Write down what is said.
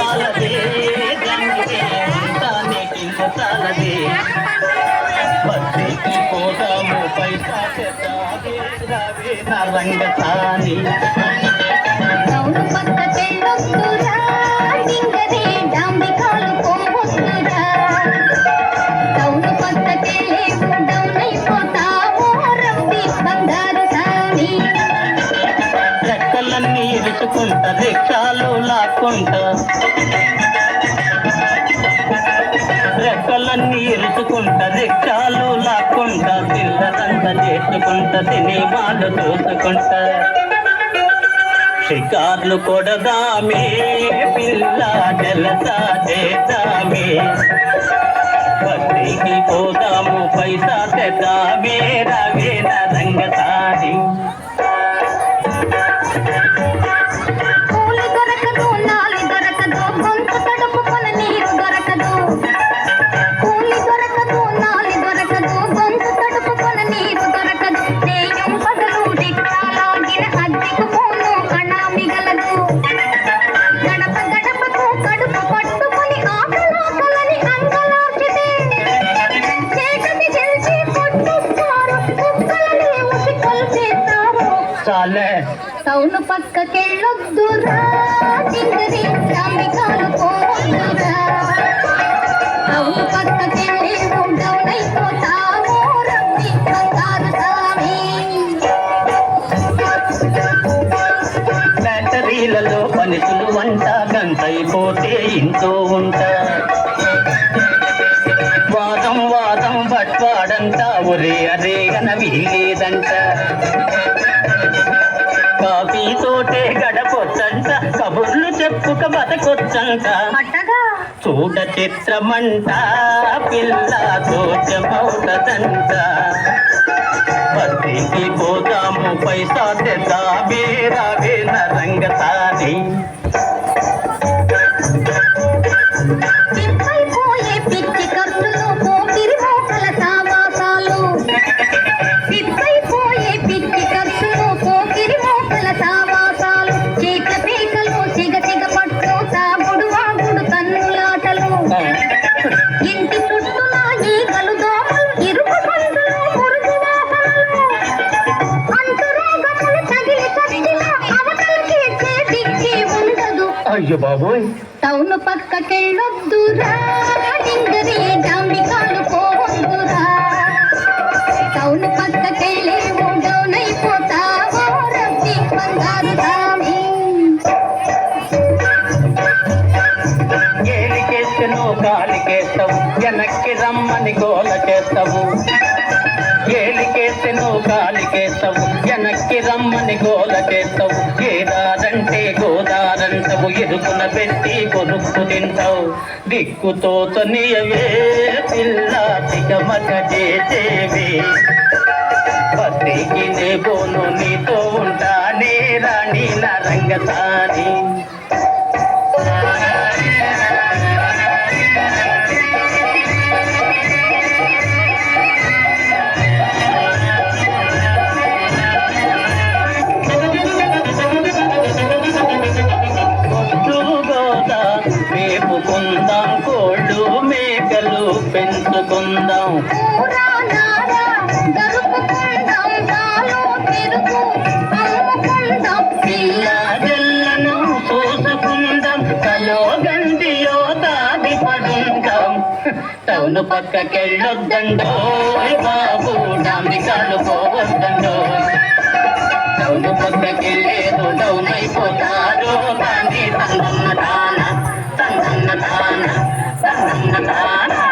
తలదే గంటే తనకింత తలదే. పత్తికి పోతాము పైసా పెట్టాలి రవి నరంగ తాని. పక్క పెళ్ళొస్తు రాంగ రే డాంబికాలు రెక్కలన్నీ రిక్షాలు లాక్కుంటా. రెక్కలన్నీ ఇరుచుకుంటా రిక్షాలు లాక్కుంటా పిల్లలంతా చేసుకుంటా వాళ్ళు చూసుకుంటా. షికార్లు కొడదామే పిల్ల జలసా చేద్దామే. బస్తికి పోదాము పైసా చాలే టౌన్ పక్కకెళ్ళొద్దురా టౌన్ పక్కకెళ్ళి డౌన్ బంగారు బ్యాటరీలలో పనిసులు వంట గంటైపోతే ఇంట్లో ఉంటా వాదం వాదం బట్వాడంట ఒరే అరే అన వీలేదంట కాఫీ తోటే గడపొచ్చంట కబుర్లు చెప్పుక బతకొచ్చంట చూడ చిత్రమంట పిల్ల తోచమవుతదంట బస్తికి పోదాము పైసా తెద్దామే రావే రంగసాని ఇంటి చుట్టూన ఈగలు దోమలు ఇరుకు పందులు మురుగు వాహనాలు అంటురోగములు తగిలి చచ్చిన అవతలకి చేతికి ఉండదు. అయ్యో బాబోయ్. టౌన్ పక్కకెళ్ళొద్దురా డింగరి రమ్మని గోల చేస్తావు ఏలికేస్తను కాలికేస్తావు వెనక్కి రమ్మని గోలకేస్తావు ఏదారంటే గోదారంటవు ఎదుకున పెట్టి కొనుక్కు తింటావు. దిక్కుతో తనియవే పిల్ల తికమక చేసేవే బతికి నే బోను నీతో ఉంటానే రాణి నా రంగసాని పెంచుకుందాం. టౌన్ పక్కకెళ్ళొద్దండో బాబు డాంబికాలు పోవద్దండో. టౌన్ పక్కకెళ్ళేదో డౌన్ అయిపోతారో కానీ తన్నన్న తాన తన్నన్న తాన తన్నన్న తాన.